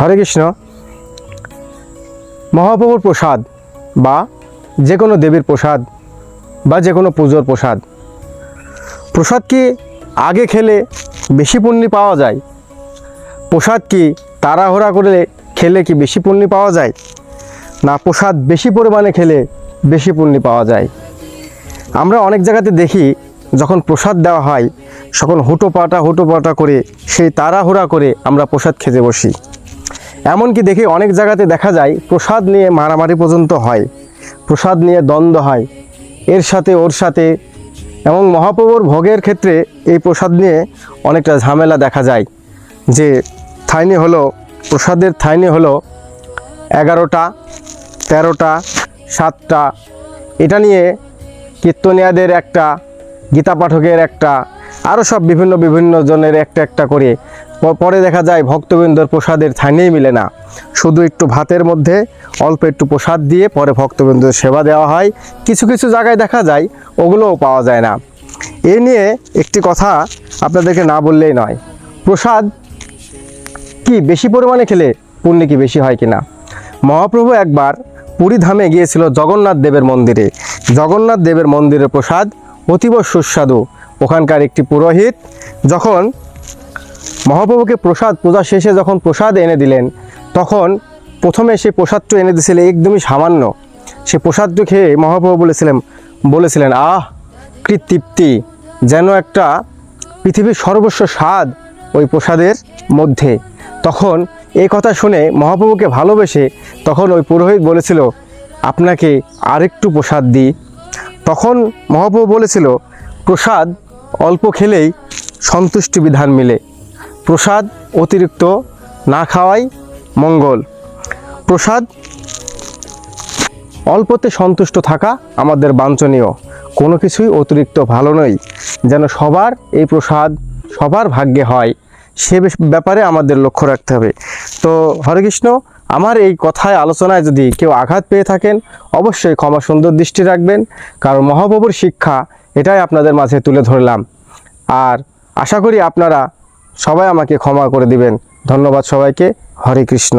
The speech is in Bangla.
হরে কৃষ্ণ। মহাপ্রভুর প্রসাদ বা যে কোনো দেবীর প্রসাদ বা যে কোনো পুজোর প্রসাদ। প্রসাদ কি আগে খেলে বেশি পুণ্যি পাওয়া যায়? প্রসাদ কি তাড়াহুড়া করে খেলে কি বেশি পুণ্যি পাওয়া যায়? না, প্রসাদ বেশি পরিমাণে খেলে বেশি পুণ্যি পাওয়া যায়? আমরা অনেক জায়গাতে দেখি যখন প্রসাদ দেওয়া হয়, তখন হুটো পাটা হুটো পাটা করে সেই তাড়াহুড়া করে আমরা প্রসাদ খেতে বসি। এমনকি দেখি অনেক জায়গাতে দেখা যায় প্রসাদ নিয়ে মারামারি পর্যন্ত হয়। প্রসাদ নিয়ে দ্বন্দ্ব হয়। এর সাথে ওর সাথে এবং মহাপ্রভুর ভোগের ক্ষেত্রে এই প্রসাদ নিয়ে অনেকটা ঝামেলা দেখা যায়। যে থাইনি হলো, প্রসাদের থাইনি হলো এগারোটা, তেরোটা, সাতটা। এটা নিয়ে কীর্তনিয়াদের একটা, গীতা পাঠকের একটা আরও সব বিভিন্ন বিভিন্ন জনের একটা একটা করে পরে দেখা যায় ভক্তবৃন্দর প্রসাদের থানেই মিলে না। শুধু একটু ভাতের মধ্যে, অল্প একটু প্রসাদ দিয়ে পরে ভক্তবৃন্দর সেবা দেওয়া হয়। কিছু কিছু জায়গায় দেখা যায় ওগুলোও পাওয়া যায় না। এ নিয়ে একটি কথা আপনাদেরকে না বললেই নয়। প্রসাদ কি বেশি পরিমাণে খেলে পুণ্য কি বেশি হয় কিনা? মহাপ্রভু একবার পুরী ধামে গিয়েছিল জগন্নাথ দেবের মন্দিরে। জগন্নাথ দেবের মন্দিরের প্রসাদ অতীব সুস্বাদু। ওখানকার একটি পুরোহিত যখন মহাপ্রভুকে প্রসাদ, পূজা শেষে যখন প্রসাদ এনে দিলেন, তখন প্রথমে সেই প্রসাদটা এনে দিয়েছিল একদমই সামান্য। সে প্রসাদটা খেয়ে মহাপ্রভু বলেছিলেন বলেছিলেন, আহ, কি তৃপ্তি যেন একটা পৃথিবীর সর্বস্ব স্বাদ ওই প্রসাদের মধ্যে। তখন এই কথা শুনে মহাপ্রভুকে ভালোবেসে তখন ওই পুরোহিত বলেছিল, আপনাকে আরেকটু প্রসাদ দিই। তখন মহাপ্রভু বলেছিল, প্রসাদ অল্প খেলেই সন্তুষ্টি বিধান মিলে। প্রসাদ অতিরিক্ত না খাওয়াই মঙ্গল। প্রসাদ অল্পতে সন্তুষ্ট থাকা আমাদের বাঞ্ছনীয়। কোনো কিছুই অতিরিক্ত ভালো নয়। যেন সবার এই প্রসাদ সবার ভাগ্যে হয়, সে ব্যাপারে আমাদের লক্ষ্য রাখতে হবে। তো হরে কৃষ্ণ, আমার এই কথায় আলোচনায় যদি কেউ আঘাত পেয়ে থাকেন, অবশ্যই ক্ষমা সুন্দর দৃষ্টি রাখবেন, কারণ মহাপ্রভুর শিক্ষা এটাই আপনাদের মাঝে তুলে ধরলাম। আর আশা করি আপনারা সবাই আমাকে ক্ষমা করে দিবেন। ধন্যবাদ সবাইকে। হরে কৃষ্ণ।